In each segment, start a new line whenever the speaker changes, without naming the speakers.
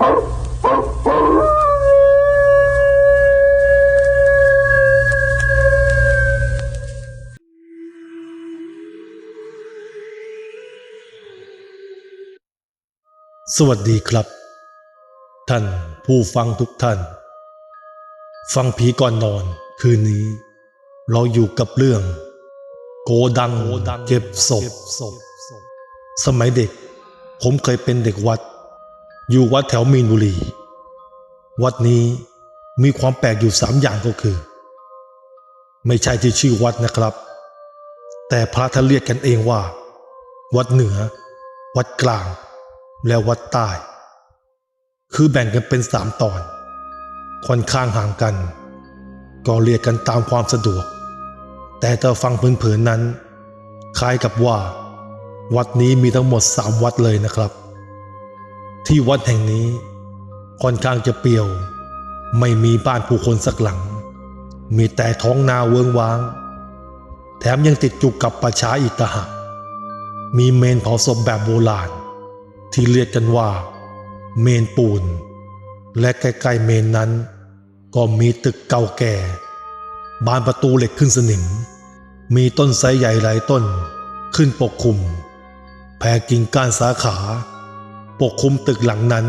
สวัสดีครับ ท่านผู้ฟังทุกท่าน ฟังผีก่อนนอนคืนนี้ เราอยู่กับเรื่อง โกดังเก็บศพ สมัยเด็ก ผมเคยเป็นเด็กวัด อยู่วัดแถวมีนบุรี วัดนี้มีความแปลกอยู่สามอย่างก็คือ ไม่ใช่ที่ชื่อวัดนะครับ แต่พระท่านเรียกกันเองว่า วัดเหนือ วัดกลาง และวัดใต้ คือแบ่งกันเป็นสามตอน ค่อนข้างห่างกัน ก็เรียกกันตามความสะดวก แต่ถ้าฟังเผินๆนั้น คล้ายกับว่า วัดนี้มีทั้งหมดสามวัดเลยนะครับ ที่วัดแห่งนี้ ค่อนข้างจะเปลี่ยว ไม่มีบ้านผู้คนสักหลัง มีแต่ท้องนาเวิงว้าง แถมยังติดจุกกับประชาอีกต่างหากมีเมนเผาศพแบบโบราณ ที่เรียกกันว่า เมนปูน และใกล้ๆเมนนั้น ก็มีตึกเก่าแก่ บานประตูเหล็กขึ้นสนิม มีต้นไทรใหญ่หลายต้นขึ้นปกคลุม แผ่กิ่งก้านสาขา ปกคลุมตึกหลังนั้น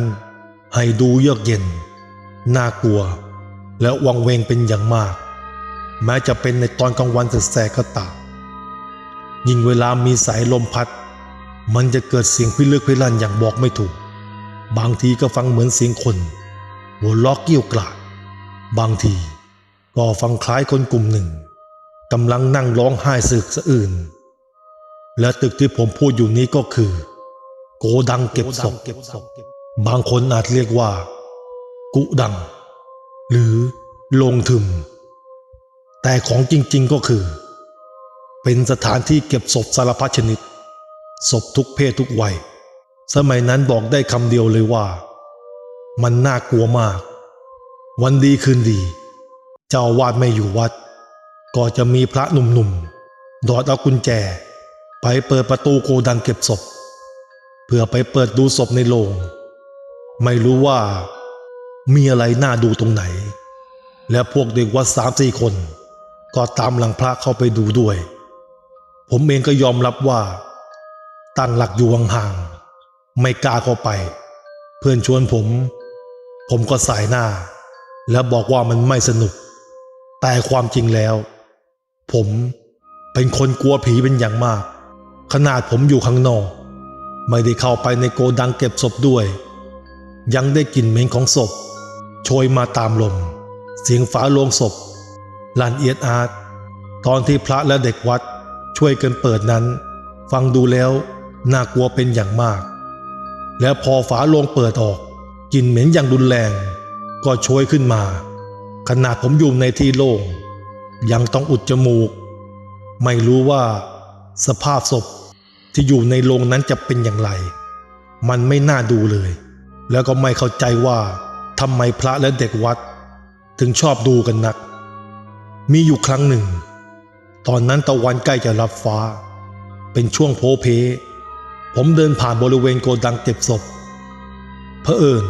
ให้ดูเยือกเย็น น่ากลัว และวังเวงเป็นอย่างมาก แม้จะเป็นในตอนกลางวันแสกๆก็ตามยิ่งเวลามีสายลมพัด มันจะเกิดเสียงพิลึกพิลั่นอย่างบอกไม่ถูก บางทีก็ฟังเหมือนเสียงคนหัวล้อกเกี้ยวกราดบางทีก็ฟังคล้ายคนกลุ่มหนึ่งกำลังนั่งร้องไห้สึกสะอื่น และตึกที่ผมพูดอยู่นี้ก็คือ โกดังเก็บศพบางคนอาจเรียกว่า กุดัง หรือลงทึม แต่ของจริงๆก็คือ เป็นสถานที่เก็บศพสารพัดชนิด ศพทุกเพศทุกวัย สมัยนั้นบอกได้คำเดียวเลยว่า มันน่ากลัวมาก วันดีคืนดี เจ้าอาวาดไม่อยู่วัด ก็จะมีพระหนุ่มๆ ดอดเอากุญแจ ไปเปิดประตูโกดังเก็บศพ เพื่อไปเปิดดูศพในโรงไม่รู้ว่ามีอะไรน่าดูตรงไหน และพวกเด็กวัดสามสี่คน ก็ตามหลังพระเข้าไปดูด้วย ผมเองก็ยอมรับว่า ตั้งหลักอยู่ห่างๆไม่กล้าเข้าไป เพื่อนชวนผม ผมก็สายหน้า แล้วบอกว่ามันไม่สนุก แต่ความจริงแล้ว ผมเป็นคนกลัวผีเป็นอย่างมาก ขนาดผมอยู่ข้างนอก ไม่ได้เข้าไปในโกดังเก็บศพด้วย ยังได้กลิ่นเหม็นของศพ โชยมาตามลม เสียงฝาโลงศพลันเอียดอาร์ตอนที่พระและเด็กวัดช่วยกันเปิดนั้น ฟังดูแล้วน่ากลัวเป็นอย่างมาก แล้วพอฝาโลงเปิดออกกลิ่นเหม็นอย่างรุนแรง ก็โชยขึ้นมาขนาดผมอยู่ในที่โล่งยังต้องอุดจมูก ไม่รู้ว่า สภาพศพ ที่อยู่ในโรงนั้นจะเป็นอย่างไร มันไม่น่าดูเลย แล้วก็ไม่เข้าใจว่าทำไมพระและเด็กวัด ถึงชอบดูกันนัก มีอยู่ครั้งหนึ่ง ตอนนั้นตะวันใกล้จะรับฟ้า เป็นช่วงโพเพ ผมเดินผ่านบริเวณโกดังเก็บศพเผอิญ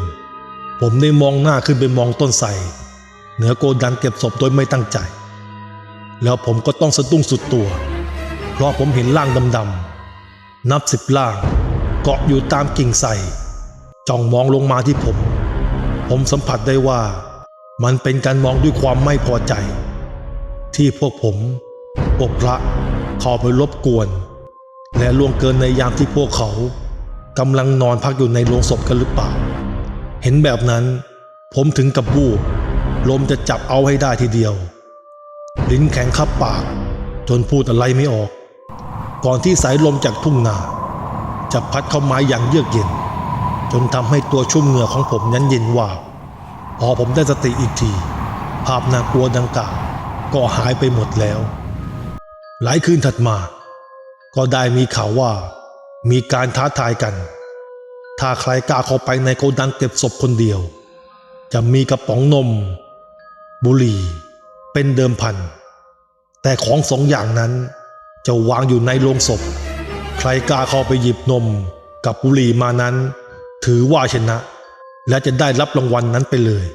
ผมได้มองหน้าขึ้นไปมองต้นไทรเหนือโกดังเก็บศพโดยไม่ตั้งใจ แล้วผมก็ต้องสะดุ้งสุดตัว เพราะผมเห็นร่างดำๆ นับสิบร่าง เกาะอยู่ตามกิ่งไทรจ้องมองลงมาที่ผม ผมสัมผัสได้ว่า มันเป็นการมองด้วยความไม่พอใจ ที่พวกผมพวกพระข้าไปรบกวน และล่วงเกินในยามที่พวกเขากำลังนอนพักอยู่ในโรงศพกันหรือเปล่า เห็นแบบนั้น ผมถึงกับบูบลมจะจับเอาให้ได้ทีเดียว ลิ้นแข็งคับปาก จนพูดอะไรไม่ออก ก่อนที่สายลมจากทุ่งนา จะพัดเข้ามาอย่างเยือกเย็น จนทำให้ตัวชุ่มเหงื่อของผมนั้นเย็นว่าพอผมได้สติอีกที ภาพน่ากลัวดังกล่าวก็หายไปหมดแล้ว หลายคืนถัดมา ก็ได้มีข่าวว่า มีการท้าทายกัน ถ้าใครกล้าเข้าไปในโกดังเก็บศพคนเดียว จะมีกระป๋องนม บุหรี่ เป็นเดิมพัน แต่ของสองอย่างนั้น จะวางอยู่ในโลงศพ ใครกล้าเข้าไปหยิบนมกับบุหรี่มานั้น ถือว่าชนะ และจะได้รับรางวัลนนั้นไปเลย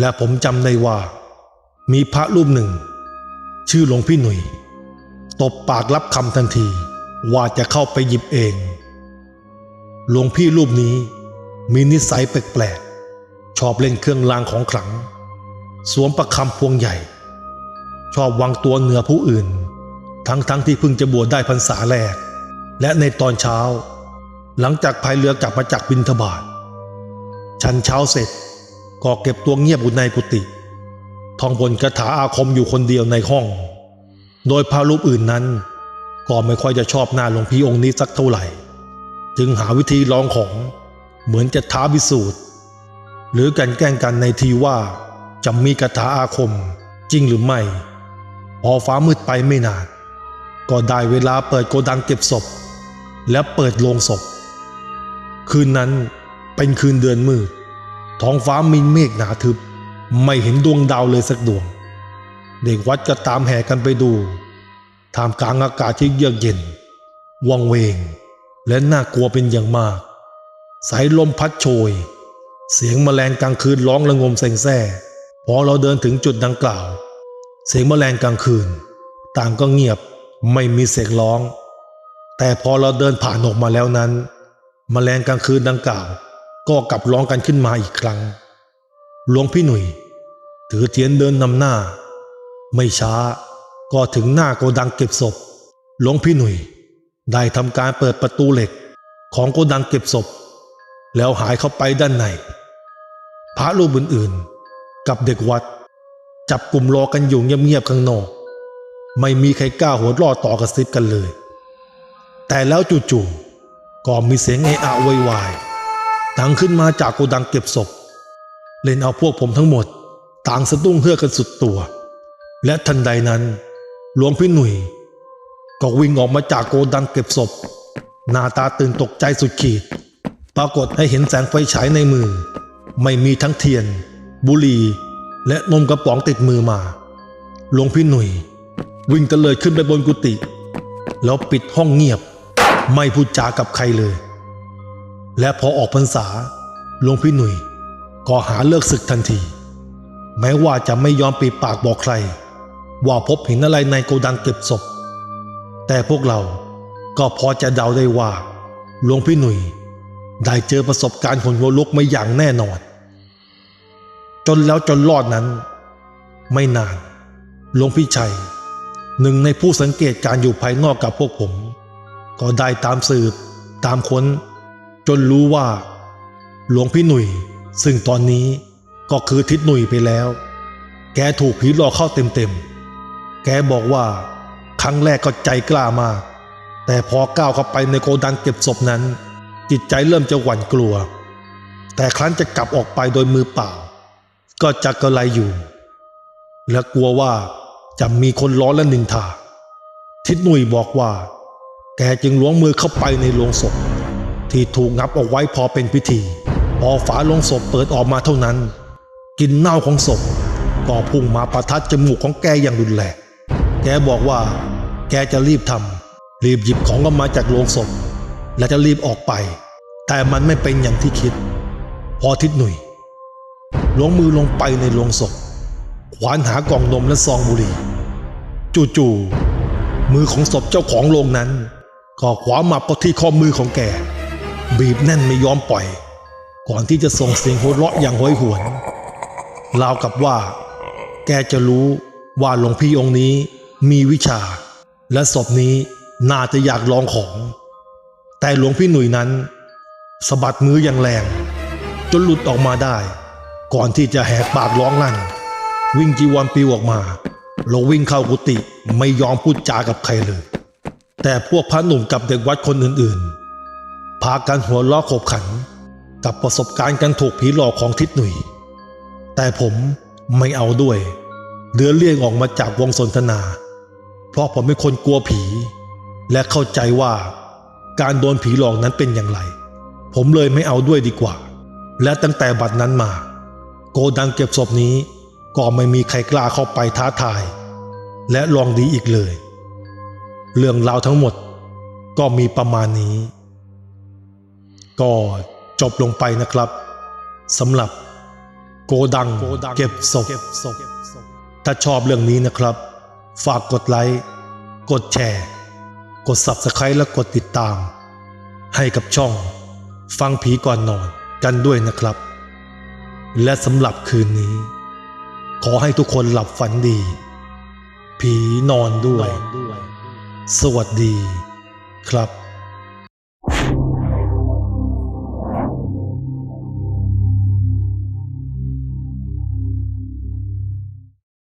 และผมจำได้ว่า มีพระรูปหนึ่ง ชื่อหลวงพี่หนุ่ย ตบปากรับคำทันที ว่าจะเข้าไปหยิบเอง หลวงพี่รูปนี้มีนิสัยแปลกๆ ชอบเล่นเครื่องรางของขลัง สวมประคำพวงใหญ่ ชอบวางตัวเหนือผู้อื่น ทั้งๆทที่เพิ่งจะบวชได้พรรษาแรก และในตอนเช้า หลังจากพายเรือกลับมาจากบินทบาทฉันเช้าเสร็จก็เก็บตัวเงียบอยู่ในกุฏิท่องบนคาถาอาคมอยู่คนเดียวในห้อง โดยพระรูปอื่นนั้น ก็ไม่ค่อยจะชอบหน้าหลวงพี่องค์นี้สักเท่าไหร่ จึงหาวิธีลองของเหมือนจะท้าพิสูจน์ หรือกันแกล้งกันในทีว่าจะมีคาถาอาคมจริงหรือไม่ พอฟ้ามืดไปไม่นาน ก็ได้เวลาเปิดโกดังเก็บศพ และเปิดโลงศพ คืนนั้นเป็นคืนเดือนมืด ท้องฟ้ามีเมฆหนาทึบ ไม่เห็นดวงดาวเลยสักดวง เด็กวัดก็ตามแห่กันไปดู ท่ามกลางอากาศที่เยือกเย็น วังเวง และน่ากลัวเป็นอย่างมาก สายลมพัดโชย เสียงแมลงกลางคืนร้องระงมเซ็งแซ่ พอเราเดินถึงจุดดังกล่าว เสียงแมลงกลางคืน ต่างก็เงียบ ไม่มีเสียงร้อง แต่พอเราเดินผ่านออกมาแล้วนั้นแมลงกลางคืนดังกล่าว ก็กลับร้องกันขึ้นมาอีกครั้ง หลวงพี่หนุ่ย ถือเทียนเดินนำหน้า ไม่ช้าก็ถึงหน้าโกดังเก็บศพ หลวงพี่หนุ่ย ได้ทำการเปิดประตูเหล็กของโกดังเก็บศพ แล้วหายเข้าไปด้านในพระรูปอื่นๆ กับเด็กวัด จับกลุ่มรอกันอยู่เงียบๆข้างนอก ไม่มีใครกล้าหัวรอดต่อกระซิบกันเลย แต่แล้วจู่ๆก็มีเสียงเอะอะวยวายดังขึ้นมาจากโกดังเก็บศพ เล่นเอาพวกผมทั้งหมด ต่างสะดุ้งเฮือกกันสุดตัว และทันใดนั้น หลวงพี่หนุ่ย ก็วิ่งออกมาจากโกดังเก็บศพ หน้าตาตื่นตกใจสุดขีด ปรากฏให้เห็นแสงไฟฉายในมือ ไม่มีทั้งเทียน บุหรี่และนมกระป๋องติดมือมา หลวงพี่หนุ่ย วิ่งตะเลยขึ้นไปบนกุฏิแล้วปิดห้องเงียบ ไม่พูดจากับใครเลย และพอออกพรรษาหลวงพี่หนุ่ยก็หาเลิกศึกทันที แม้ว่าจะไม่ยอมปีปากบอกใคร ว่าพบเห็นอะไรในโกดังเก็บศพ แต่พวกเราก็พอจะเดาได้ว่าหลวงพี่หนุ่ยได้เจอประสบการณ์ขนหัวลุกไม่อย่างแน่นอน จนแล้วจนรอดนั้น ไม่นานหลวงพี่ชัย หนึ่งในผู้สังเกตการอยู่ภายนอกกับพวกผม ก็ได้ตามสืบ ตามค้น จนรู้ว่า หลวงพี่หนุ่ย ซึ่งตอนนี้ก็คือทิศหนุ่ยไปแล้ว แกถูกผีหลอกเข้าเต็มๆ แกบอกว่า ครั้งแรกก็ใจกล้ามาก แต่พอก้าวเข้าไปในโกดังเก็บศพนั้น จิตใจเริ่มจะหวั่นกลัว แต่ครั้นจะกลับออกไปโดยมือเปล่า ก็จะกระไรอยู่ และกลัวว่า จะมีคนล้อและนินทา ทิศหนุ่ยบอกว่า แกจึงล้วงมือเข้าไปในโลงศพ ที่ถูกงับเอาไว้พอเป็นพิธี พอฝาโลงศพเปิดออกมาเท่านั้นกลินเน่าของศพก็พุ่งมาประทัดจมูกของแกอย่างรุนแรงแกบอกว่า แกจะรีบทำรีบหยิบของออกมาจากโลงศพ และจะรีบออกไป แต่มันไม่เป็นอย่างที่คิด พอทิศหนุ่ยล้วงมือลงไปในโลงศพ ขวานหากล่องนมและซองบุหรี่ จู่ๆมือของศพเจ้าของโรงนั้น ก็ขวามาปะที่ข้อมือของแก บีบแน่นไม่ยอมปล่อย ก่อนที่จะส่งเสียงโหเราะอย่างโหยหวนราวกับว่า แกจะรู้ว่าหลวงพี่องค์นี้มีวิชา และศพนี้น่าจะอยากลองของ แต่หลวงพี่หนุ่ยนั้นสะบัดมืออย่างแรง จนหลุดออกมาได้ ก่อนที่จะแหกปากร้องลั่น วิ่งจีวรปลิวออกมาเราวิ่งเข้ากุฏิไม่ยอมพูดจากับใครเลย แต่พวกพระหนุ่มกับเด็กวัดคนอื่นๆ พากันหัวล้อขบขัน กับประสบการณ์การถูกผีหลอกของทิศหนุ่ย แต่ผมไม่เอาด้วยเดือเลี่ยงออกมาจากวงสนทนา เพราะผมเป็นคนกลัวผี และเข้าใจว่าการโดนผีหลอกนั้นเป็นอย่างไร ผมเลยไม่เอาด้วยดีกว่า และตั้งแต่บัดนั้นมา โกดังเก็บศพนี้ ก็ไม่มีใครกล้าเข้าไปท้าทาย และลองดีอีกเลย เรื่องราวทั้งหมดก็มีประมาณนี้ ก็จบลงไปนะครับสำหรับโกดังเก็บศพถ้าชอบเรื่องนี้นะครับ ฝากกดไลค์กดแชร์ กด Subscribe และกดติดตาม ให้กับช่อง ฟังผีก่อนนอนกันด้วยนะครับ และสำหรับคืนนี้ ขอให้ทุกคนหลับฝันดี ผีนอนด้วย สวัสดีครับ